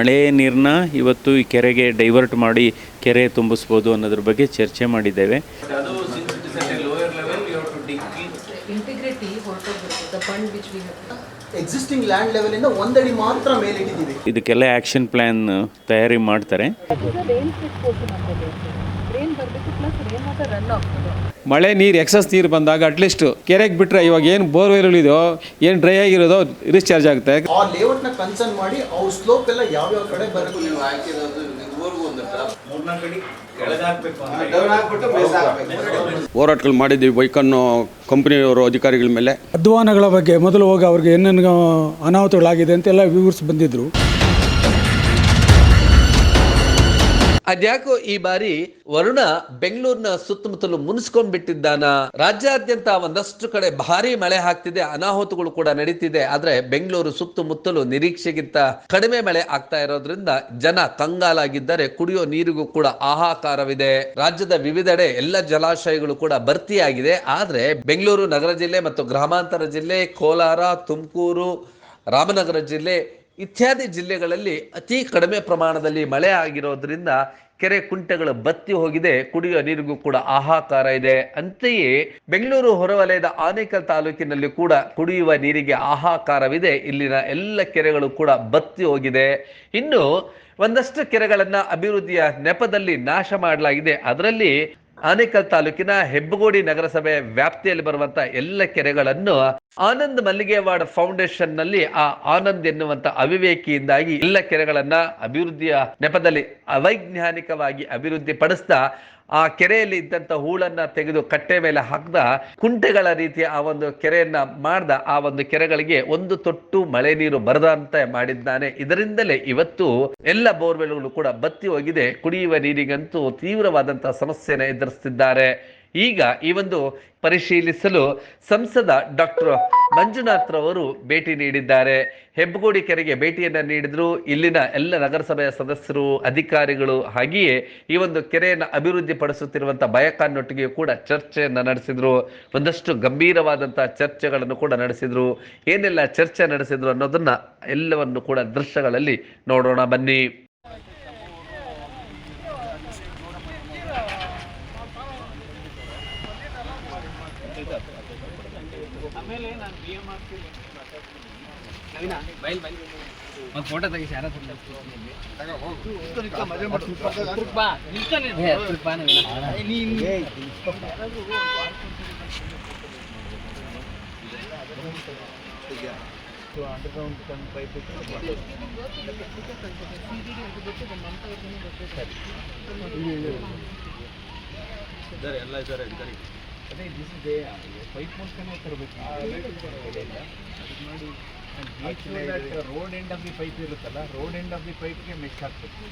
ಮಳೆ ನೀರನ್ನ ಇವತ್ತು ಈ ಕೆರೆಗೆ ಡೈವರ್ಟ್ ಮಾಡಿ ಕೆರೆ ತುಂಬಿಸ್ಬೋದು ಅನ್ನೋದ್ರ ಬಗ್ಗೆ ಚರ್ಚೆ ಮಾಡಿದ್ದೇವೆ integrity ಹೊರಟೋಗ್ಬೇಕು the fund which we have existing land ಲೆವೆಲಿಂದ ಒಂದಡಿ ಮಾತ್ರ ಮೇಲಿಟ್ಟಿದ್ದೀವಿ. ಇದಕ್ಕೆಲ್ಲ ಆ್ಯಕ್ಷನ್ ಪ್ಲ್ಯಾನ್ ತಯಾರಿ ಮಾಡ್ತಾರೆ. ಮಳೆ ನೀರು ಎಕ್ಸಸ್ ನೀರು ಬಂದಾಗ ಅಟ್ಲೀಸ್ಟ್ ಕೆರೆಗೆ ಬಿಟ್ಟರೆ ಇವಾಗ ಏನು ಇದೋ ಏನು ಡ್ರೈ ಆಗಿರೋದೋ ರಿಚಾರ್ಜ್ ಆಗುತ್ತೆ. ಆ ಲೇಔಟ್ನ ಕನ್ಸರ್ನ್ ಮಾಡಿ ಅವ್ರ ಸ್ಲೋಪ್ ಎಲ್ಲ ಯಾವ್ಯಾವ ಕಡೆ ಬರಬೇಕು? ನೀವು ಹಾಕಿರೋದು ಬರುತ್ತೆ ಹೋರಾಟಗಳು ಮಾಡಿದ್ದೀವಿ. ಬೈಕನ್ನು ಕಂಪ್ನಿಯವರು ಅಧಿಕಾರಿಗಳ ಮೇಲೆ. ಅಧ್ವಾನಗಳ ಬಗ್ಗೆ ಮೊದಲು ಹೋಗಿ ಅವ್ರಿಗೆ ಏನೇನು ಅನಾಹುತಗಳಾಗಿದೆ ಅಂತೆಲ್ಲ ವಿವರಿಸಿ ಬಂದಿದ್ದರು ಅದ್ಯಾಕೋ ಈ ಬಾರಿ ವರುಣ ಬೆಂಗಳೂರಿನ ಸುತ್ತಮುತ್ತಲು ಮುನ್ಸ್ಕೊಂಡ್ ಬಿಟ್ಟಿದ್ದಾನ ರಾಜ್ಯಾದ್ಯಂತ ಒಂದಷ್ಟು ಕಡೆ ಭಾರಿ ಮಳೆ ಆಗ್ತಿದೆ, ಅನಾಹುತಗಳು ಕೂಡ ನಡೀತಿದೆ. ಆದ್ರೆ ಬೆಂಗಳೂರು ಸುತ್ತಮುತ್ತಲು ನಿರೀಕ್ಷೆಗಿಂತ ಕಡಿಮೆ ಮಳೆ ಆಗ್ತಾ ಇರೋದ್ರಿಂದ ಜನ ಕಂಗಾಲಾಗಿದ್ದರೆ ಕುಡಿಯೋ ನೀರಿಗೂ ಕೂಡ ಆಹಾಕಾರವಿದೆ ರಾಜ್ಯದ ವಿವಿಧೆಡೆ ಎಲ್ಲ ಜಲಾಶಯಗಳು ಕೂಡ ಭರ್ತಿಯಾಗಿದೆ. ಆದ್ರೆ ಬೆಂಗಳೂರು ನಗರ ಜಿಲ್ಲೆ ಮತ್ತು ಗ್ರಾಮಾಂತರ ಜಿಲ್ಲೆ, ಕೋಲಾರ, ತುಮಕೂರು, ರಾಮನಗರ ಜಿಲ್ಲೆ ಇತ್ಯಾದಿ ಜಿಲ್ಲೆಗಳಲ್ಲಿ ಅತಿ ಕಡಿಮೆ ಪ್ರಮಾಣದಲ್ಲಿ ಮಳೆ ಆಗಿರೋದ್ರಿಂದ ಕೆರೆ ಕುಂಟೆಗಳು ಬತ್ತಿ ಹೋಗಿದೆ, ಕುಡಿಯುವ ನೀರಿಗೂ ಕೂಡ ಆಹಾಕಾರ ಇದೆ. ಅಂತೆಯೇ ಬೆಂಗಳೂರು ಹೊರವಲಯದ ಆನೇಕಲ್ ತಾಲೂಕಿನಲ್ಲಿ ಕೂಡ ಕುಡಿಯುವ ನೀರಿಗೆ ಆಹಾಕಾರವಿದೆ ಇಲ್ಲಿನ ಎಲ್ಲ ಕೆರೆಗಳು ಕೂಡ ಬತ್ತಿ ಹೋಗಿದೆ. ಇನ್ನು ಒಂದಷ್ಟು ಕೆರೆಗಳನ್ನ ಅಭಿವೃದ್ಧಿಯ ನೆಪದಲ್ಲಿ ನಾಶ ಮಾಡಲಾಗಿದೆ. ಅದರಲ್ಲಿ ಆನೇಕಲ್ ತಾಲೂಕಿನ ಹೆಬ್ಬಗೋಡಿ ನಗರಸಭೆ ವ್ಯಾಪ್ತಿಯಲ್ಲಿ ಬರುವಂತ ಎಲ್ಲ ಕೆರೆಗಳನ್ನು ಆನಂದ್ ಮಲ್ಲಿಗೆವಾಡ್ ಫೌಂಡೇಶನ್ನಲ್ಲಿ ಆ ಆನಂದ್ ಎನ್ನುವಂತ ಅವಿವೇಕಿಯಿಂದಾಗಿ ಎಲ್ಲ ಕೆರೆಗಳನ್ನ ಅಭಿವೃದ್ಧಿಯ ನೆಪದಲ್ಲಿ ಅವೈಜ್ಞಾನಿಕವಾಗಿ ಅಭಿವೃದ್ಧಿ ಪಡಿಸ್ತಾ ಆ ಕೆರೆಯಲ್ಲಿ ಇದ್ದಂತ ಹೂಳನ್ನ ತೆಗೆದು ಕಟ್ಟೆ ಮೇಲೆ ಹಾಕ್ದ, ಕುಂಟೆಗಳ ರೀತಿಯ ಆ ಒಂದು ಕೆರೆಯನ್ನ ಮಾಡ್ದ, ಆ ಒಂದು ಕೆರೆಗಳಿಗೆ ಒಂದು ತೊಟ್ಟು ಮಳೆ ನೀರು ಬರದಂತೆ ಮಾಡಿದ್ದಾನೆ. ಇದರಿಂದಲೇ ಇವತ್ತು ಎಲ್ಲ ಬೋರ್ವೆಲ್ಗಳು ಕೂಡ ಬತ್ತಿ ಹೋಗಿದೆ. ಕುಡಿಯುವ ನೀರಿಗಂತೂ ತೀವ್ರವಾದಂತಹ ಸಮಸ್ಯೆನ ಎದುರಿಸ್ತಿದ್ದಾರೆ. ಈಗ ಈ ಒಂದು ಪರಿಶೀಲಿಸಲು ಸಂಸದ ಡಾಕ್ಟರ್ ಮಂಜುನಾಥ್ ರವರು ಭೇಟಿ ನೀಡಿದ್ದಾರೆ. ಹೆಬ್ಬಗೋಡಿ ಕೆರೆಗೆ ಭೇಟಿಯನ್ನು ನೀಡಿದ್ರು. ಇಲ್ಲಿನ ಎಲ್ಲ ನಗರಸಭೆಯ ಸದಸ್ಯರು, ಅಧಿಕಾರಿಗಳು ಹಾಗೆಯೇ ಈ ಒಂದು ಕೆರೆಯನ್ನು ಅಭಿವೃದ್ಧಿ ಬಯಕಾನ್ನೊಟ್ಟಿಗೆ ಕೂಡ ಚರ್ಚೆಯನ್ನು ನಡೆಸಿದ್ರು. ಒಂದಷ್ಟು ಗಂಭೀರವಾದಂತಹ ಚರ್ಚೆಗಳನ್ನು ಕೂಡ ನಡೆಸಿದ್ರು. ಏನೆಲ್ಲ ಚರ್ಚೆ ನಡೆಸಿದ್ರು ಅನ್ನೋದನ್ನ ಎಲ್ಲವನ್ನು ಕೂಡ ದೃಶ್ಯಗಳಲ್ಲಿ ನೋಡೋಣ ಬನ್ನಿ. ಒಂದು ಫೋಟೋ ತೆಗಿಸಿ ಯಾರ ಅಂಡರ್ಗ್ರೌಂಡ್ ಪೈಪ್ ಇದ್ದಾರೆ ಎಲ್ಲ ಇದ್ದಾರೆ ಇದ್ದಾರೆ ಅದೇ ದಿಸ್ ಇದೆ ಪೈಪ್ ಮೂಲಕ ತರಬೇಕು ಅದಕ್ಕೆ ಮಾಡಿ road end of the pipe ಇರುತ್ತಲ್ಲ ರೋಡ್ ಎಂಡ್ ಆಫ್ ದಿ ಪೈಪ್ಗೆ ಮೆಶ್ ಹಾಕ್ಬೇಕು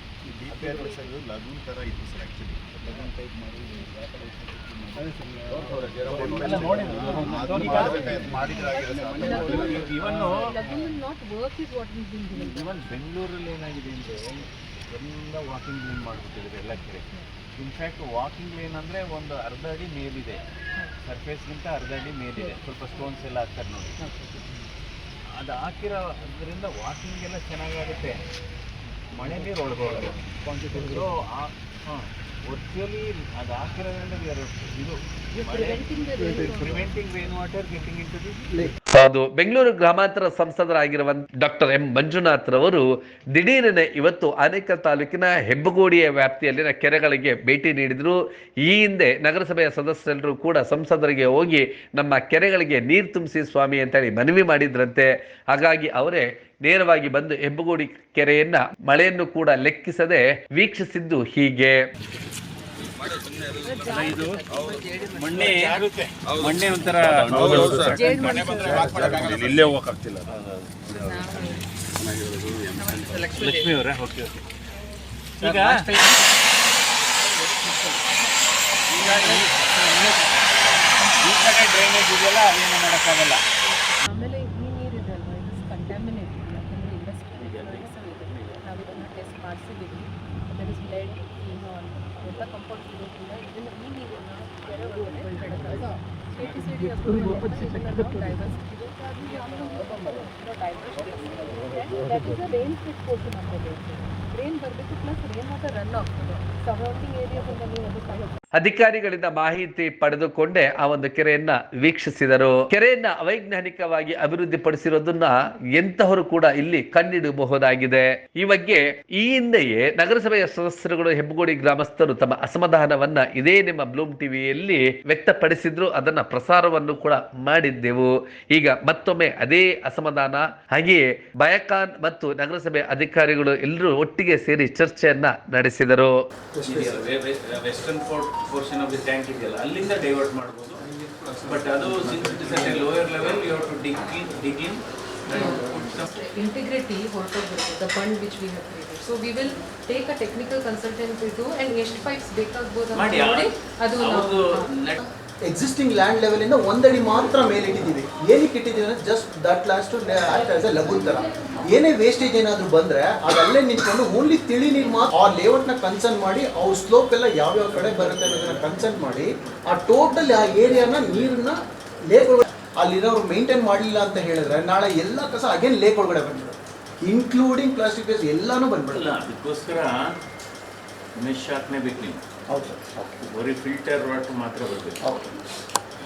ಲಗೂನ್ ಥರ ಇತ್ತು ಸರ್ ಆ್ಯಕ್ಚುಲಿ ಲಗೂನ್ ಟೈಪ್ ಮಾಡಿ even not work is what is been even ಬೆಂಗಳೂರಲ್ಲಿ ಏನಾಗಿದೆ ಅಂದರೆ ಎಲ್ಲ ವಾಕಿಂಗ್ ಲೇನ್ ಮಾಡಿಬಿಟ್ಟಿದ್ದಾರೆ ಎಲ್ಲ ಕಡೆ ಇನ್ಫ್ಯಾಕ್ಟ್ ವಾಕಿಂಗ್ ಲೇನ್ ಅಂದರೆ ಒಂದು ಅರ್ಧ ಅಡಿ ಮೇಲಿದೆ. ಸರ್ಫೇಸ್ಗಿಂತ ಅರ್ಧ ಅಡಿ ಮೇಲಿದೆ. ಸ್ವಲ್ಪ ಸ್ಟೋನ್ಸ್ ಎಲ್ಲ ಹಾಕ್ತಾರೆ ನೋಡಿ. ಅದು ಹಾಕಿರೋ ಅದರಿಂದ ವಾಕಿಂಗ್ ಎಲ್ಲ ಚೆನ್ನಾಗಾಗುತ್ತೆ. ಮಳೆ ನೀರು ಒಳಗೋಗುತ್ತೆ ಸೊ ಹಾಂ ವರ್ಚುವಲಿ ಅದು ಹಾಕಿರೋದ್ರಿಂದ ಇದು ಮಳೆ ಇದು preventing rain water getting into to the ಹೌದು ಬೆಂಗಳೂರು ಗ್ರಾಮಾಂತರ ಸಂಸದರಾಗಿರುವ ಡಾಕ್ಟರ್ ಎಂ ಮಂಜುನಾಥ್ ರವರು ದಿಢೀರನೆ ಇವತ್ತು ಆನೇಕಲ್ ತಾಲೂಕಿನ ಹೆಬ್ಬಗೋಡಿಯ ವ್ಯಾಪ್ತಿಯಲ್ಲಿನ ಕೆರೆಗಳಿಗೆ ಭೇಟಿ ನೀಡಿದ್ರು. ಈ ಹಿಂದೆ ನಗರಸಭೆಯ ಸದಸ್ಯರು ಕೂಡ ಸಂಸದರಿಗೆ ಹೋಗಿ ನಮ್ಮ ಕೆರೆಗಳಿಗೆ ನೀರು ತುಂಬಿಸಿ ಸ್ವಾಮಿ ಅಂತೇಳಿ ಮನವಿ ಮಾಡಿದ್ರಂತೆ. ಹಾಗಾಗಿ ಅವರೇ ನೇರವಾಗಿ ಬಂದು ಹೆಬ್ಬಗೋಡಿ ಕೆರೆಯನ್ನ ಮಳೆಯನ್ನು ಕೂಡ ಲೆಕ್ಕಿಸದೆ ವೀಕ್ಷಿಸಿದ್ದು ಹೀಗೆ. ಮೊನ್ನೆ ಮೊನ್ನೆ ಒಂಥರ ಇಲ್ಲೇ ಹೋಗಕ್ಕಾಗ್ತಿಲ್ಲ ಲಕ್ಷ್ಮಿ ಅವರೇ? Okay okay. ಈಗ ಈ ಕಡೆ ಡ್ರೈನೇಜ್ ಇದೆಯಲ್ಲ ಅದೇನು ಮಾಡೋಕ್ಕಾಗಲ್ಲ ಆಮೇಲೆ ಈ ನೀರಿದೆ ಅಲ್ವಾ ಇದು ಕಂಟ್ಯಾಮಿನೇಟೆಡ್ ಯಾಕಂದರೆ ಇಂಡಸ್ಟ್ರಿ ನಾವು ಇದನ್ನು ಟೆಸ್ಟ್ ಮಾಡಿಸಿದ್ದೀವಿ ದರ್ ಇಸ್ ಲೆಡ್ ಫಿನಾಲ್ ಎಲ್ಲ ಕಂಪೌಂಡ್ಸ್ ಇರೋದ್ರಿಂದ ಇದನ್ನು ಈ ನೀರನ್ನು ಕೆರೆ ಒಳಗಡೆ ಬಿಡೋಕ್ಕಾಗಲ್ಲ C T C D approval ಡೈವರ್ಸಿಟಿಗೆ that is a rain fit portion of the rain ಬರಬೇಕು ಪ್ಲಸ್ ರೇನ್ ರನ್ ಅಧಿಕಾರಿಗಳಿಂದ ಮಾಹಿತಿ ಪಡೆದುಕೊಂಡೇ ಆ ಒಂದು ಕೆರೆಯನ್ನ ವೀಕ್ಷಿಸಿದರು. ಕೆರೆಯನ್ನ ಅವೈಜ್ಞಾನಿಕವಾಗಿ ಅಭಿವೃದ್ಧಿಪಡಿಸಿರೋದನ್ನ ಎಂತಹವರು ಕೂಡ ಇಲ್ಲಿ ಕಂಡಿಡಬಹುದಾಗಿದೆ ಈ ಬಗ್ಗೆ ಈ ಹಿಂದೆಯೇ ನಗರಸಭೆಯ ಸದಸ್ಯರುಗಳು ಹೆಬ್ಬಗೋಡಿ ಗ್ರಾಮಸ್ಥರು ತಮ್ಮ ಅಸಮಾಧಾನವನ್ನ ಇದೇ ನಿಮ್ಮ ಬ್ಲೂಮ್ ಟಿವಿಯಲ್ಲಿ ವ್ಯಕ್ತಪಡಿಸಿದ್ರು. ಅದನ್ನ ಪ್ರಸಾರವನ್ನು ಕೂಡ ಮಾಡಿದ್ದೆವು. ಈಗ ಮತ್ತೊಮ್ಮೆ ಅದೇ ಅಸಮಾಧಾನ. ಹಾಗೆಯೇ ಬಯಕಾನ್ ಮತ್ತು ನಗರಸಭೆ ಅಧಿಕಾರಿಗಳು ಎಲ್ಲರೂ ಒಟ್ಟಿಗೆ ಸೇರಿ ಚರ್ಚೆಯನ್ನ ನಡೆಸಿದರು. Western portion of the tank ಇದೆಯಲ್ಲ ಅಲ್ಲಿಂದ ಡೈವರ್ಟ್ ಮಾಡ್ಬೋದು. ಬಟ್ ಅದು since it is lower level you have to dig in dig in integrity ಹೊರಟೋಗ್ಬೇಕು the fund which we have created so we will take a technical consultancy to and ಎಷ್ಟು pipes ಬೇಕಾಗ್ಬೋದು ಅಂತ ನೋಡಿ ಅದು existing land ಲೆವೆಲಿಂದ ಒಂದಡಿ ಮಾತ್ರ ಮೇಲೆ ಇಟ್ಟಿದ್ದೀವಿ ಏನಕ್ಕೆ ಇಟ್ಟಿದ್ದೀವಿ ಅಂದರೆ just that last as a ಲಘು ತರ. ಏನೇ ವೇಸ್ಟೇಜ್ ಏನಾದರೂ ಬಂದರೆ ಅದಲ್ಲೇ ನಿಂತ್ಕೊಂಡು ಓನ್ಲಿ ತಿಳಿ ನೀರು ಮಾತ್ರ ಆ ಲೇಔಟ್ನ ಕನ್ಸರ್ನ್ ಮಾಡಿ ಅವ್ರ ಸ್ಲೋಪ್ ಎಲ್ಲ ಯಾವ್ಯಾವ ಕಡೆ ಬರುತ್ತೆ ಅನ್ನೋದನ್ನ ಕನ್ಸರ್ನ್ ಮಾಡಿ, ಆ ಟೋಟಲ್ ಆ ಏರಿಯಾನ ನೀರನ್ನ ಲೇಕ್ ಅಲ್ಲಿರೋರು ಮೇಂಟೈನ್ ಮಾಡಲಿಲ್ಲ ಅಂತ ಹೇಳಿದ್ರೆ ನಾಳೆ ಎಲ್ಲ ಕಸ ಅಗೇನ್ ಲೇಕ್ ಒಳಗಡೆ ಬಂದ್ಬಿಡುತ್ತೆ. ಇನ್ಕ್ಲೂಡಿಂಗ್ ಪ್ಲಾಸ್ಟಿಕ್ ವೇಸ್ಟ್ ಎಲ್ಲಾನು ಬಂದ್ಬಿಡಲ್ಲ ಅದಕ್ಕೋಸ್ಕರ ಮೆಶ್ ಬೇಕು ನೀವು ಹೌದು. ಬರೀ ಫಿಲ್ಟರ್ ವಾಟರ್ ಮಾತ್ರ ಬರಬೇಕು ಹೌದು.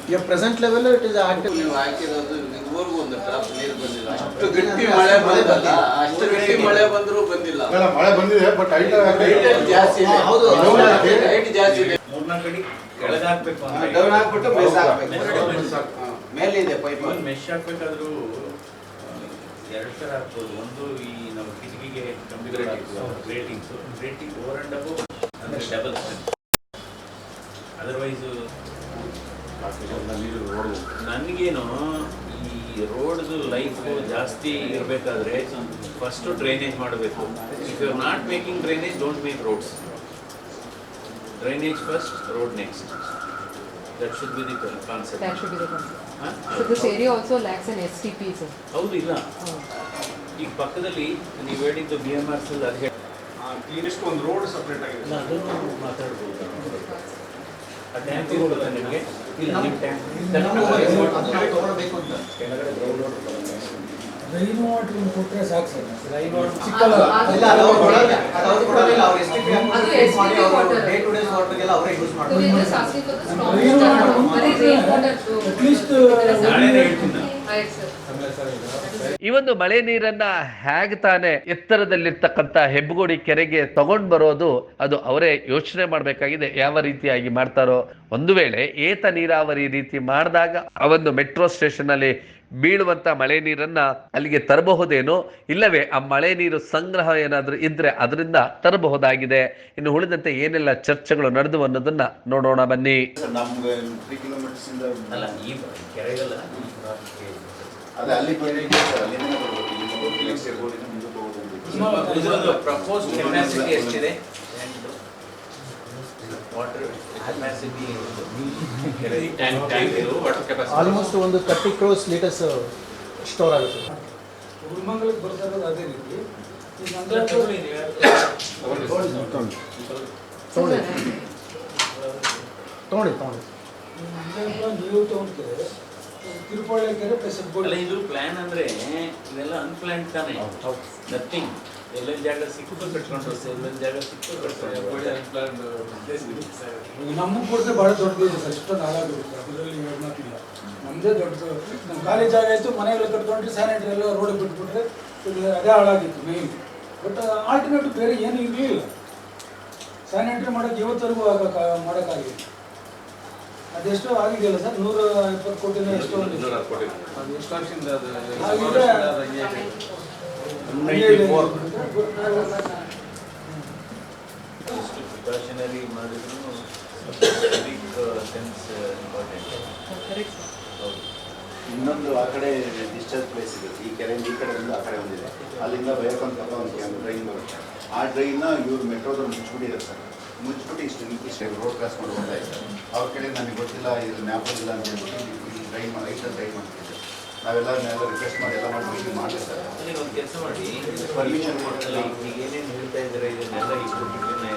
ಈಗ present level it is active ನೀವು ಹಾಕಿರೋದು ಇದುವರೆಗೂ ಒಂದು ಡ್ರಾಪ್ ನೀರು ಬಂದಿಲ್ಲ. ಅಷ್ಟು ಗಟ್ಟಿ ಮಳೆ ಬಂದಿಲ್ಲ. ಅಷ್ಟು ಗಟ್ಟಿ ಮಳೆ ಬಂದರೂ ಬಂದಿಲ್ಲ. ಮಳೆ ಬಂದಿದೆ ಬಟ್ ಹೈಟ್ ಹೈಟ್ ಜಾಸ್ತಿ ಇದೆ. ಹೌದು. ಹೈಟ್ ಜಾಸ್ತಿ ಇದೆ. ಮೂರ್ನಾಲ್ಕು ಕಡೆ ಕೆಳಗೆ ಹಾಕ್ಬೇಕು ಡೌನ್ ಹಾಕ್ಬಿಟ್ಟು ಬೇಸ್ ಹಾಕ್ಬೇಕು. ಮೇಲೆ ಇದೆ ಪೈಪ್ ಒಂದು ಮೆಶ್ ಹಾಕ್ಬೇಕಾದ್ರೂ ಎರಡು ಥರ ಹಾಕ್ಬೋದು ಒಂದು ಈ ನಾವು ಕಿಟಕಿಗೆ computer gratings. Grating over and ಅಬೋ ಅಂದರೆ ಡಬಲ್ ಅದರ್ವೈಸು ನನಗೇನು ಈ ರೋಡ್ದು ಲೈಫು ಜಾಸ್ತಿ ಇರಬೇಕಾದ್ರೆ ಫಸ್ಟು ಡ್ರೈನೇಜ್ ಮಾಡಬೇಕು. If you are not making drainage don't make roads drainage first road next that should be the concept that should be the concept. So this area also lacks an STP, sir. ಹೌದು ಇಲ್ಲ. ಈಗ ಪಕ್ಕದಲ್ಲಿ ನೀವು ಹೇಳಿದ್ದು B M R cell ಅದು ಹೇಳಿ cleanest ಒಂದು road separate ಆಗಿದೆ. ಇಲ್ಲ, ಅದನ್ನು ಮಾತಾಡ್ಬೋದು. ಆ ಟ್ಯಾಂಕ್ ಇರೋಲ್ಲ ನಿಮಗೆ? ಇಲ್ಲ ನಿಮ್ಮ ಟ್ಯಾಂಕ್ ಅಂತ. ರೈನ್ ವಾಟರ್ ಕೊಟ್ಟರೆ ಸಾಕು ಸರ್. ರೈನ್ ವಾಟರ್ ಚಿಕ್ಕಲ್ಲ ಅದು- ಇಲ್ಲ ಅದು ಅವ್ರು ಕೊಡಲ್ಲ. ಅದು water. day to day water ಗೆಲ್ಲ ಅವರೇ ಯೂಸ್ ಮಾಡ್ತಾರೆ ನಾಳೆನೇ ಹೇಳ್ತೀನಿ ಆಯ್ತು. ಈ ಒಂದು ಮಳೆ ನೀರನ್ನ ಹೇಗೆ ತಾನೆ ಎತ್ತರದಲ್ಲಿರ್ತಕ್ಕಂಥ ಹೆಬ್ಬಗೋಡಿ ಕೆರೆಗೆ ತಗೊಂಡ್ ಬರೋದು ಅದು ಅವರೇ ಯೋಚನೆ ಮಾಡಬೇಕಾಗಿದೆ. ಯಾವ ರೀತಿಯಾಗಿ ಮಾಡ್ತಾರೋ ಒಂದು ವೇಳೆ ಏತ ನೀರಾವರಿ ರೀತಿ ಮಾಡಿದಾಗ ಆ ಒಂದು ಮೆಟ್ರೋ ಸ್ಟೇಷನ್ ಅಲ್ಲಿ ಬೀಳುವಂತ ಮಳೆ ನೀರನ್ನ ಅಲ್ಲಿಗೆ ತರಬಹುದೇನೋ ಇಲ್ಲವೇ ಆ ಮಳೆ ನೀರು ಸಂಗ್ರಹ ಏನಾದರೂ ಇದ್ರೆ ಅದರಿಂದ ತರಬಹುದಾಗಿದೆ. ಇನ್ನು ಉಳಿದಂತೆ ಏನೆಲ್ಲ ಚರ್ಚೆಗಳು ನಡೆದು ಅನ್ನೋದನ್ನ ನೋಡೋಣ ಬನ್ನಿ. ಅಲ್ಲ. ಅದೇ ಅಲ್ಲಿ ನೆಕ್ಸ್ಟ್ ಮುಂದಕ್ಕೆ ಹೋಗೋದು ಪ್ರಪೋಸ್ ಕೆಪಾಸಿಟಿ ಎಷ್ಟಿದೆ? ಕೆಪಾಸಿಟಿ ಆಲ್ಮೋಸ್ಟ್ ಒಂದು ತರ್ಟಿ ಕ್ರೋಸ್ ಲೀಟರ್ಸ್ ಸ್ಟೋರ್ ಆಗುತ್ತೆ. ಉರ್ಮಂಗಲಕ್ಕೆ ಬರ್ತಾ ಇರೋದು ಅದೇ ರೀತಿ. ತಗೊಳ್ಳಿ ನಂಜನಗೂಡು ನೀವು. ತಗೊಂಡ್ರೆ ಅಲ್ಲ ಇದು ಪ್ಲಾನ್ ಅಂದ್ರೆ ಇದೆಲ್ಲ ಅನ್ಪ್ಲಾನ್ ತಾನೆ? ನಥಿಂಗ್ ಜಾಗ ಸಿಕ್ಕು ಕಟ್ಕೊಂಡು ಜಾಗ ಸಿಕ್ಕು ನಮಗೆ ಭಾಳ ದೊಡ್ಡದಿದೆ ಸರ್. ಇಷ್ಟೊಂದು ಹಾಳಾಗಿರುತ್ತೆ ಅದರಲ್ಲಿ ಮಾತಿಲ್ಲ ನಮ್ಮದೇ ದೊಡ್ಡದು ನಮ್ಮ ಖಾಲಿ ಜಾಗ ಆಯಿತು ಮನೆಗಳು ಕಟ್ಕೊಂಡ್ರೆ ಸ್ಯಾನಿಟರಿ ಎಲ್ಲ ರೋಡಿಗೆ ಬಿಟ್ಬಿಟ್ರೆ ಅದೇ ಹಾಳಾಗಿತ್ತು ಮೇಯ್ನ್ ಬಟ್ ಆಲ್ಟರ್ನೇಟಿವ್ ಬೇರೆ ಏನು ಇರಲಿಲ್ಲ. ಸ್ಯಾನಿಟರಿ ಮಾಡೋಕ್ಕೆ ಇವತ್ತರೆಗೂ ಆಗ ಮಾಡೋಕ್ಕಾಗಿಲ್ಲ. ಅದೆಷ್ಟೋ ಆಗಿದೆಯಲ್ಲ ಸರ್? ನೂರ ಇಪ್ಪತ್ತು ಕೋಟಿನ ಎಷ್ಟೋ ಕೋಟಿ. ಅದು ಎಷ್ಟು ವರ್ಷದಿಂದ ಅದು ಹಾಗಿದ್ರೆ ಎಷ್ಟು ಪ್ರಿಕಾಷನರಿ ಮಾಡಿದ್ರು ಸೆನ್ಸ್ ಇಂಪಾರ್ಟೆಂಟ್ Correct, sir. ಇನ್ನೊಂದು ಆ ಕಡೆ ಡಿಸ್ಚಾರ್ಜ್ ಪ್ಲೇಸ್ ಇದೆ. ಈ ಕೆರೆಯಿಂದ ಈ ಕಡೆ ಒಂದು ಆ ಕಡೆ ಒಂದಿದೆ ಅಲ್ಲಿಂದ ಬಯಕೊಂತ ಒಂದು ಡ್ರೈನ್ ಬರುತ್ತೆ. ಆ ಡ್ರೈನ್ನ ಇವ್ರು ಮೆಟ್ರೋದವ್ರು ಮುಚ್ಚಿಬಿಟ್ಟಿದ್ದಾರೆ ಸರ್. ಮುಚ್ಚಿಬಿಟ್ಟು ಇಷ್ಟು ಇಷ್ಟೇ ರೋಡ್ ಕ್ರಾಸ್ ಮಾಡಿ ಹೋಗ್ತಾ ಇದ್ದಾರೆ ಅವ್ರ ಕಡೆ ನನಗೆ ಗೊತ್ತಿಲ್ಲ ಇದು ಮ್ಯಾಪ್ ಇಲ್ಲ ಅಂತ ಹೇಳ್ಬಿಟ್ಟು ಇಲ್ಲಿ ಡ್ರೈವ್ ಮಾಡಿ ಐದು ಡ್ರೈವ್ ಮಾಡ್ತಿದ್ದೆ. ನಾವೆಲ್ಲ ಎಲ್ಲ ರಿಕ್ವೆಸ್ಟ್ ಮಾಡಿ ಎಲ್ಲ ಮಾಡಿ ಮಾಡಿದೆ ಸರ್ ಒಂದು ಕೆಲಸ ಮಾಡಿ. ಪರ್ಮಿಷನ್ ಕೊಡ್ತಲ್ಲ. ಈಗ ಏನೇನು ಹೇಳ್ತಾ ಇದ್ದಾರೆ ಇದನ್ನೆಲ್ಲ ಇಟ್ಬಿಟ್ಟಿದ್ದೇನೆ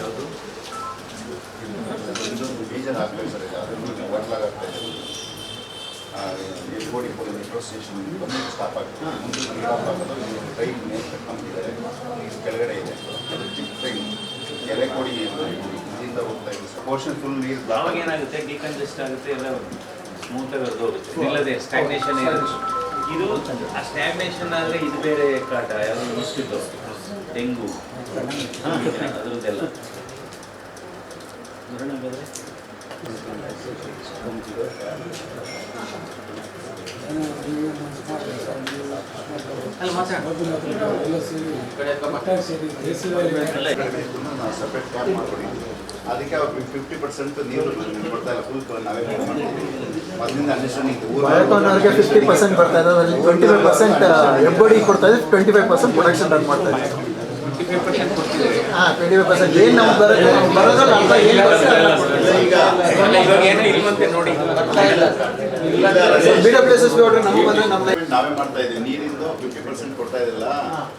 ಯಾವುದು? ಇದೊಂದು ಬೇಜಾರು ಆಗ್ತದೆ ಸರ್ ಅದನ್ನು ಆಗ್ತಾ ಇದೆ ಮೆಟ್ರೋ ಸ್ಟೇಷನ್ ಬಂದು ಸ್ಟಾಪ್ ಆಗ್ತದೆ ಮುಂದೆ ಸ್ಟಾಪ್ ಆಗೋದು ಟ್ರೈನ್ ಮೇಲೆ ಕಟ್ಕೊಂಡಿದ್ದಾರೆ ಇದು ಕೆಳಗಡೆ ಇದೆ. ಅದು ಚಿಕ್ಕ ಟ್ರೈನ್ ಎಲೆಕೋಡಿ ಇಲ್ಲಿಂದ ಹೋಗ್ತಾ ಇದೆ ಪೋರ್ಷನ್ ಫುಲ್ ನೀರು ಅವಾಗ ಏನಾಗುತ್ತೆ? ಡಿಕಂಜೆಸ್ಟ್ ಆಗುತ್ತೆ ಎಲ್ಲ ಸ್ಮೂತ್ ಆಗಿ ಹೋಗುತ್ತೆ ಇಲ್ಲದೆ ಸ್ಟ್ಯಾಗ್ನೇಷನ್ ಇದು ಆ ಸ್ಟ್ಯಾಗ್ನೇಷನ್ ಆದರೆ ಇದು ಬೇರೆ ಕಾಟ ಯಾವುದು ಮುಸ್ಕಿದ್ದು ಡೆಂಗು ಅದರದ್ದೆಲ್ಲ. ಮರಣ ಹಾಗಾದ್ರೆ. ಅಲ್ಲಿ ಮಾತಾಡ ಎಲ್ಲ ಸೇರಿ ಒಟ್ಟಾಗಿ ಸೇರಿ ಬೇಸಿಗೆಯಲ್ಲಿ ಅಲ್ಲ ನಾವು ಅದಕ್ಕೆ ಅವ್ರು ಫಿಫ್ಟಿ ಪರ್ಸೆಂಟ್ ನೀರು ಫುಲ್ ಬರ್ತಾ ಇದೆ ಅದರಲ್ಲಿ ಟ್ವೆಂಟಿ ಫೈವ್ ಪರ್ಸೆಂಟ್ ಎಫ್ಡಿ ಕೊಡ್ತಾ ಇದೆ twenty five percent production run ಮಾಡ್ತಾ ಇದೆ ಟ್ವೆಂಟಿ ಫೈವ್ ಪರ್ಸೆಂಟ್ ಏನು ನಮ್ಗೆ ಅಂತ ಏನು ಈಗ ಇವಾಗ ನೋಡಿ ನಾವೇ ಮಾಡ್ತಾ ಇದ್ದೀವಿ. ನೀರಿಂದು ಫಿಫ್ಟಿ ಪರ್ಸೆಂಟ್ ಕೊಡ್ತಾ ಇದ್ದಿಲ್ಲ.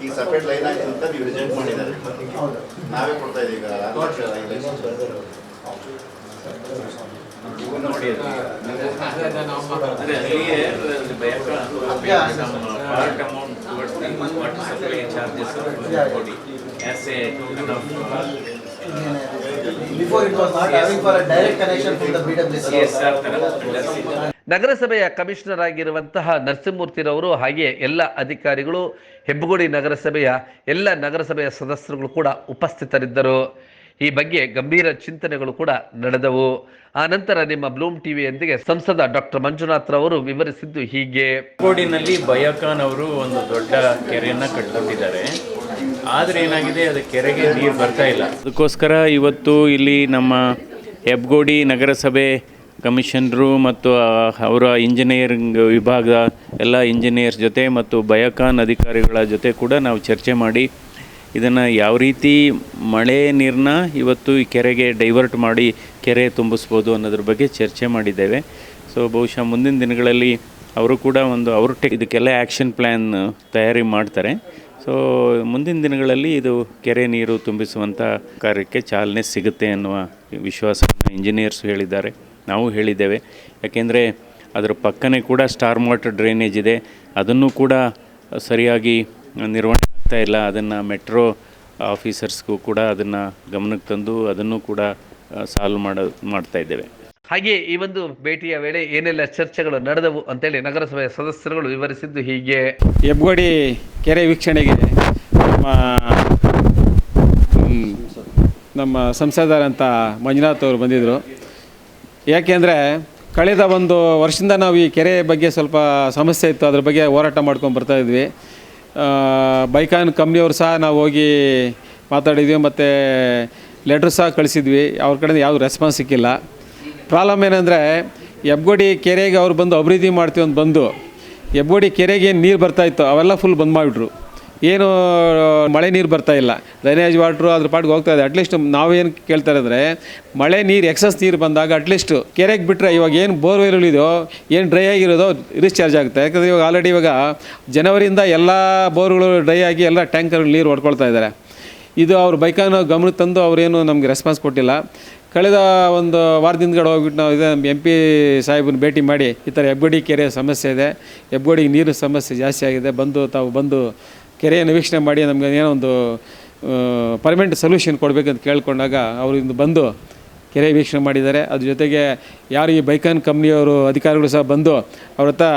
ಈಗ ಸಪ್ರೇಟ್ ಲೈನ್ ಆಯ್ತು ಅಂತ ನೀವು ರಿಜೆಕ್ಟ್ ಮಾಡಿದ್ದಾರೆ. ನಾವೇ ಕೊಡ್ತಾ ಇದ್ದೀವಿ ಈಗ. Part amount towards water supply charges as a token of before it was not having for direct connection from the B W C S R ಥರ ಜಾಸ್ತಿ ನಗರಸಭೆಯ ಕಮಿಷನರ್ ಆಗಿರುವಂತಹ ನರಸಿಂಹಮೂರ್ತಿರವರು ಹಾಗೆ ಎಲ್ಲ ಅಧಿಕಾರಿಗಳು ಹೆಬ್ಬಗೋಡಿ ನಗರಸಭೆಯ ಎಲ್ಲ ನಗರಸಭೆಯ ಸದಸ್ಯರುಗಳು ಕೂಡ ಉಪಸ್ಥಿತರಿದ್ದರು. ಈ ಬಗ್ಗೆ ಗಂಭೀರ ಚಿಂತನೆಗಳು ಕೂಡ ನಡೆದವು. ಆ ನಂತರ ನಿಮ್ಮ ಬ್ಲೂಮ್ ಟಿವಿಯೊಂದಿಗೆ ಸಂಸದ ಡಾಕ್ಟರ್ ಮಂಜುನಾಥ್ ರವರು ವಿವರಿಸಿದ್ದು ಹೀಗೆ. ಕೋಡಿನಲ್ಲಿ ಬಯೋಕಾನ್ ಅವರು ಒಂದು ದೊಡ್ಡ ಕೆರೆಯನ್ನು ಕಟ್ಕೊಂಡಿದ್ದಾರೆ ಆದರೆ ಏನಾಗಿದೆ ಅದು ಕೆರೆಗೆ ನೀರು ಬರ್ತಾ ಇಲ್ಲ. ಅದಕ್ಕೋಸ್ಕರ ಇವತ್ತು ಇಲ್ಲಿ ನಮ್ಮ ಹೆಬ್ಗೋಡಿ ನಗರಸಭೆ ಕಮಿಷನರು ಮತ್ತು ಅವರ ಇಂಜಿನಿಯರಿಂಗ್ ವಿಭಾಗ ಎಲ್ಲ ಇಂಜಿನಿಯರ್ಸ್ ಜೊತೆ ಮತ್ತು ಬಯೋಕಾನ್ ಅಧಿಕಾರಿಗಳ ಜೊತೆ ಕೂಡ ನಾವು ಚರ್ಚೆ ಮಾಡಿ, ಇದನ್ನು ಯಾವ ರೀತಿ ಮಳೆ ನೀರನ್ನ ಇವತ್ತು ಈ ಕೆರೆಗೆ ಡೈವರ್ಟ್ ಮಾಡಿ ಕೆರೆ ತುಂಬಿಸ್ಬೋದು ಅನ್ನೋದ್ರ ಬಗ್ಗೆ ಚರ್ಚೆ ಮಾಡಿದ್ದೇವೆ. ಸೊ, ಬಹುಶಃ ಮುಂದಿನ ದಿನಗಳಲ್ಲಿ ಅವರು ಕೂಡ ಒಂದು ಅವ್ರ ಇದಕ್ಕೆಲ್ಲ ಆ್ಯಕ್ಷನ್ ಪ್ಲ್ಯಾನ್ ತಯಾರಿ ಮಾಡ್ತಾರೆ. ಸೊ, ಮುಂದಿನ ದಿನಗಳಲ್ಲಿ ಇದು ಕೆರೆ ನೀರು ತುಂಬಿಸುವಂಥ ಕಾರ್ಯಕ್ಕೆ ಚಾಲನೆ ಸಿಗುತ್ತೆ ಅನ್ನುವ ವಿಶ್ವಾಸವನ್ನು ಇಂಜಿನಿಯರ್ಸ್ ಹೇಳಿದ್ದಾರೆ. ನಾವು ಹೇಳಿದ್ದೇವೆ. ಯಾಕೆಂದರೆ ಅದರ ಪಕ್ಕನೇ ಕೂಡ ಸ್ಟಾರ್ ವಾಟರ್ ಡ್ರೈನೇಜ್ ಇದೆ. ಅದನ್ನು ಕೂಡ ಸರಿಯಾಗಿ ನಿರ್ವಹಣೆ ಆಗ್ತಾ ಇಲ್ಲ. ಅದನ್ನು ಮೆಟ್ರೋ ಆಫೀಸರ್ಸ್ಗೂ ಕೂಡ ಅದನ್ನು ಗಮನಕ್ಕೆ ತಂದು ಅದನ್ನು ಕೂಡ ಸಾಲ್ವ್ ಮಾಡೋ ಮಾಡ್ತಾ ಇದ್ದೇವೆ. ಹಾಗೆ ಈ ಒಂದು ಭೇಟಿಯ ವೇಳೆ ಏನೆಲ್ಲ ಚರ್ಚೆಗಳು ನಡೆದವು ಅಂತೇಳಿ ನಗರಸಭೆಯ ಸದಸ್ಯರುಗಳು ವಿವರಿಸಿದ್ದು ಹೀಗೆ. ಹೆಬ್ಗೋಡಿ ಕೆರೆ ವೀಕ್ಷಣೆಗೆ ನಮ್ಮ ನಮ್ಮ ಸಂಸದರಂಥ ಮಂಜುನಾಥ್ ಅವರು ಬಂದಿದ್ದರು ಯಾಕೆಂದರೆ ಕಳೆದ ಒಂದು ವರ್ಷದಿಂದ ನಾವು ಈ ಕೆರೆ ಬಗ್ಗೆ ಸ್ವಲ್ಪ ಸಮಸ್ಯೆ ಇತ್ತು ಅದ್ರ ಬಗ್ಗೆ ಹೋರಾಟ ಮಾಡ್ಕೊಂಡು ಬರ್ತಾ ಇದ್ವಿ. ಆ, ಬೈಕಾನ್ ಕಂಪ್ನಿಯವರು ಸಹ ನಾವು ಹೋಗಿ ಮಾತಾಡಿದ್ವಿ ಮತ್ತು ಲೆಟ್ರ್ ಸಹ ಕಳಿಸಿದ್ವಿ. ಅವ್ರ ಕಡೆಯಿಂದ ಯಾವ ರೆಸ್ಪಾನ್ಸ್ ಸಿಕ್ಕಿಲ್ಲ. ಪ್ರಾಬ್ಲಮ್ ಏನಂದರೆ ಹೆಬ್ಗೋಡಿ ಕೆರೆಗೆ ಅವ್ರು ಬಂದು ಅಭಿವೃದ್ಧಿ ಮಾಡ್ತೀವಿ ಅಂತ ಬಂದು ಹೆಬ್ಗೋಡಿ ಕೆರೆಗೆ ಏನು ನೀರು ಬರ್ತಾಯಿತ್ತು ಅವೆಲ್ಲ ಫುಲ್ ಬಂದ್ ಮಾಡಿಬಿಟ್ರು. ಏನು, ಮಳೆ ನೀರು ಬರ್ತಾ ಇಲ್ಲ. ಡ್ರೈನೇಜ್ ವಾಟ್ರು ಅದ್ರ ಪಾಟ್ಗೆ ಹೋಗ್ತಾ ಇದೆ. ಅಟ್ಲೀಸ್ಟ್ ನಾವೇನು ಕೇಳ್ತಾ ಇದ್ರೆ ಮಳೆ ನೀರು ಎಕ್ಸಸ್ ನೀರು ಬಂದಾಗ ಅಟ್ಲೀಸ್ಟು ಕೆರೆಗೆ ಬಿಟ್ಟರೆ ಇವಾಗ ಏನು ಬೋರ್ವೆಲ್ ಇದೆಯೋ ಏನು ಡ್ರೈ ಆಗಿರೋದೋ ಡಿಸ್ಚಾರ್ಜ್ ಆಗುತ್ತೆ. ಯಾಕಂದರೆ ಇವಾಗ ಆಲ್ರೆಡಿ ಇವಾಗ ಜನವರಿಯಿಂದ ಎಲ್ಲ ಬೋರ್ಗಳು ಡ್ರೈ ಆಗಿ ಎಲ್ಲ ಟ್ಯಾಂಕರ್ ನೀರು ಹೊಡ್ಕೊಳ್ತಾ ಇದ್ದಾರೆ ಇದು ಅವ್ರ ಬೈಕನ್ನು ಗಮನ ತಂದು ಅವರೇನು ನಮಗೆ ರೆಸ್ಪಾನ್ಸ್ ಕೊಟ್ಟಿಲ್ಲ. ಕಳೆದ ಒಂದು ವಾರದಿಂದಗಡೆ ಹೋಗ್ಬಿಟ್ಟು ನಾವು ಇದೆ ಎಂ ಪಿ ಸಾಹೇಬನ್ನ ಭೇಟಿ ಮಾಡಿ, ಈ ಥರ ಹೆಬ್ಬಡಿ ಕೆರೆ ಸಮಸ್ಯೆ ಇದೆ. ಹೆಬ್ಬಡಿಗೆ ನೀರಿನ ಸಮಸ್ಯೆ ಜಾಸ್ತಿ ಆಗಿದೆ. ಬಂದು ತಾವು ಬಂದು ಕೆರೆಯನ್ನು ವೀಕ್ಷಣೆ ಮಾಡಿ ನಮಗೆ ಏನೋ ಒಂದು ಪರ್ಮನೆಂಟ್ ಸೊಲ್ಯೂಷನ್ ಕೊಡಬೇಕಂತ ಕೇಳಿಕೊಂಡಾಗ ಅವರು ಇಂದು ಬಂದು ಕೆರೆ ವೀಕ್ಷಣೆ ಮಾಡಿದ್ದಾರೆ. ಅದ್ರ ಜೊತೆಗೆ ಯಾರು ಈ ಬೈಕಾನ್ ಕಂಪ್ನಿಯವರು ಅಧಿಕಾರಿಗಳು ಸಹ ಬಂದು ಅವ್ರ ಹತ್ರ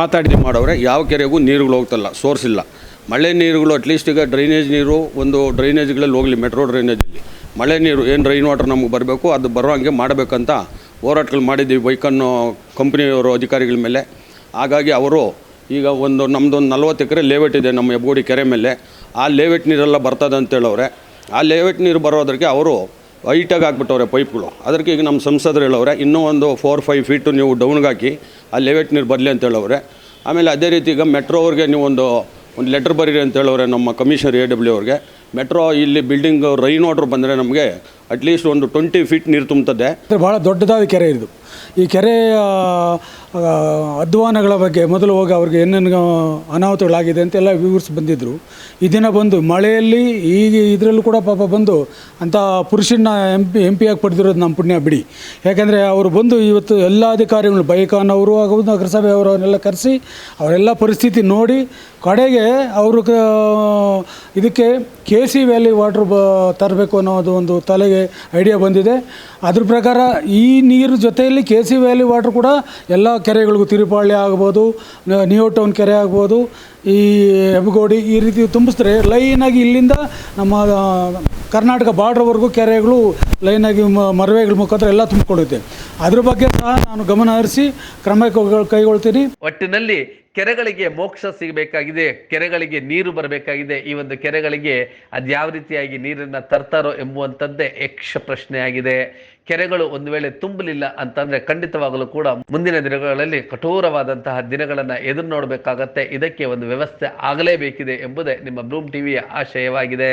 ಮಾತಾಡಿದೆ ಮಾಡೋರೆ ಯಾವ ಕೆರೆಗೂ ನೀರುಗಳು ಹೋಗ್ತಲ್ಲ, ಸೋರ್ಸ್ ಇಲ್ಲ. ಮಳೆ ನೀರುಗಳು ಅಟ್ಲೀಸ್ಟ್ ಈಗ ಡ್ರೈನೇಜ್ ನೀರು ಒಂದು ಡ್ರೈನೇಜ್ಗಳಲ್ಲಿ ಹೋಗಲಿ ಮೆಟ್ರೋ ಡ್ರೈನೇಜಲ್ಲಿ ಮಳೆ ನೀರು, ಏನು ರೈನ್ ವಾಟರ್ ನಮಗೆ ಬರಬೇಕು, ಅದು ಬರೋ ಹಾಗೆ ಮಾಡಬೇಕಂತ ಹೋರಾಟಗಳು ಮಾಡಿದ್ದೀವಿ ಬೈಕನ್ನು ಕಂಪ್ನಿಯವರು, ಅಧಿಕಾರಿಗಳ ಮೇಲೆ. ಹಾಗಾಗಿ ಅವರು ಈಗ ಒಂದು ನಮ್ಮದೊಂದು ನಲ್ವತ್ತು ಎಕರೆ ಲೇಔಟ್ ಇದೆ ನಮ್ಮ ಹೆಬ್ಗೋಡಿ ಕೆರೆ ಮೇಲೆ. ಆ ಲೇಔಟ್ ನೀರೆಲ್ಲ ಬರ್ತದೆ ಅಂತೇಳವ್ರೆ. ಆ ಲೇಔಟ್ ನೀರು ಬರೋದಕ್ಕೆ ಅವರು ಹೈಟಾಗಿ ಹಾಕ್ಬಿಟ್ಟವ್ರೆ ಪೈಪ್ಗಳು. ಅದಕ್ಕೆ ಈಗ ನಮ್ಮ ಸಂಸದರು ಹೇಳವ್ರೆ, ಇನ್ನೂ ಒಂದು ಫೋರ್ ಫೈವ್ ಫೀಟು ನೀವು ಡೌನ್ಗೆ ಹಾಕಿ ಆ ಲೇವೆಟ್ ನೀರು ಬರಲಿ ಅಂತ ಹೇಳವ್ರೆ. ಆಮೇಲೆ ಅದೇ ರೀತಿ ಈಗ ಮೆಟ್ರೋ ಅವ್ರಿಗೆ ನೀವು ಒಂದು ಒಂದು ಲೆಟ್ರ್ ಬರೀರಿ ಅಂತ ಹೇಳವ್ರೆ ನಮ್ಮ ಕಮಿಷನರ್ ಎ ಡಬ್ಲ್ಯೂ ಅವ್ರಿಗೆ. ಮೆಟ್ರೋ ಇಲ್ಲಿ ಬಿಲ್ಡಿಂಗ್ ರೈನ್ ವಾಟ್ರ್ ಬಂದರೆ ನಮಗೆ ಅಟ್ಲೀಸ್ಟ್ ಒಂದು ಟ್ವೆಂಟಿ ಫೀಟ್ ನೀರು ತುಂಬುತ್ತದೆ ಭಾಳ ದೊಡ್ಡದಾದ ಕೆರೆ ಇದು. ಈ ಕೆರೆಯ ಅಧ್ವಾನಗಳ ಬಗ್ಗೆ ಮೊದಲು ಹೋಗಿ ಅವ್ರಿಗೆ ಏನೇನು ಅನಾಹುತಗಳಾಗಿದೆ ಅಂತೆಲ್ಲ ವಿವರಿಸಿ ಬಂದಿದ್ದರು ಈ ದಿನ ಬಂದು ಮಳೆಯಲ್ಲಿ ಈಗ ಇದರಲ್ಲೂ ಕೂಡ ಪಾಪ ಬಂದು ಅಂಥ ಪುರುಷನ ಎಂ ಪಿ ಎಂ ಪಿಯಾಗಿ ಪಡೆದಿರೋದು ನಮ್ಮ ಪುಣ್ಯ ಬಿಡಿ. ಯಾಕೆಂದರೆ ಅವರು ಬಂದು ಇವತ್ತು ಎಲ್ಲ ಅಧಿಕಾರಿಗಳು, ಬೈಕಾನ್ ಅವರು ಆಗೋದು ನಗರಸಭೆ ಅವರು ಅವರನ್ನೆಲ್ಲ ಕರೆಸಿ ಅವರೆಲ್ಲ ಪರಿಸ್ಥಿತಿ ನೋಡಿ ಕಡೆಗೆ ಅವರು ಇದಕ್ಕೆ ಕೆ ಸಿ ವ್ಯಾಲಿ ವಾಟ್ರ್ ಬ, ತರಬೇಕು ಅನ್ನೋದು ಒಂದು ತಲೆಗೆ ಐಡಿಯಾ ಬಂದಿದೆ. ಅದ್ರ ಪ್ರಕಾರ ಈ ನೀರು ಜೊತೆಯಲ್ಲಿ ಕೆ ಸಿ ವ್ಯಾಲಿ ವಾಟ್ರ್ ಕೂಡ ಎಲ್ಲ ಕೆರೆಗಳಿಗೂ ತಿರುಪಾಳ್ಯ ಆಗ್ಬೋದು ನ್ಯೂ ಟೌನ್ ಕೆರೆ ಆಗ್ಬೋದು, ಈ ಹೆಬ್ಬಗೋಡಿ ಈ ರೀತಿ ತುಂಬಿಸಿದ್ರೆ ಲೈನಾಗಿ ಇಲ್ಲಿಂದ ನಮ್ಮ ಕರ್ನಾಟಕ ಬಾರ್ಡ್ರ್ವರೆಗೂ ಕೆರೆಗಳು ಲೈನಾಗಿ ಮರವೆಗಳ ಮುಖಾಂತರ ಎಲ್ಲ ತುಂಬಿಕೊಳ್ಳುತ್ತೆ ಅದ್ರ ಬಗ್ಗೆ ಸಹ ನಾನು ಗಮನ ಹರಿಸಿ ಕ್ರಮ ಕೈಗೊಳ್- ಕೈಗೊಳ್ತೀನಿ. ಒಟ್ಟಿನಲ್ಲಿ ಕೆರೆಗಳಿಗೆ ಮೋಕ್ಷ ಸಿಗಬೇಕಾಗಿದೆ, ಕೆರೆಗಳಿಗೆ ನೀರು ಬರಬೇಕಾಗಿದೆ. ಈ ಒಂದು ಕೆರೆಗಳಿಗೆ ಅದ್ಯಾವ ರೀತಿಯಾಗಿ ನೀರನ್ನು ತರ್ತಾರೋ ಎಂಬುವಂಥದ್ದೇ ಯಕ್ಷ ಪ್ರಶ್ನೆಯಾಗಿದೆ. ಕೆರೆಗಳು ಒಂದು ವೇಳೆ ತುಂಬಲಿಲ್ಲ ಅಂತಂದರೆ ಖಂಡಿತವಾಗಲೂ ಕೂಡ ಮುಂದಿನ ದಿನಗಳಲ್ಲಿ ಕಠೋರವಾದಂತಹ ದಿನಗಳನ್ನು ಎದುರು ನೋಡಬೇಕಾಗತ್ತೆ ಇದಕ್ಕೆ ಒಂದು ವ್ಯವಸ್ಥೆ ಆಗಲೇಬೇಕಿದೆ ಎಂಬುದೇ ನಿಮ್ಮ ಬ್ರೂಮ್ ಟಿವಿಯ ಆಶಯವಾಗಿದೆ.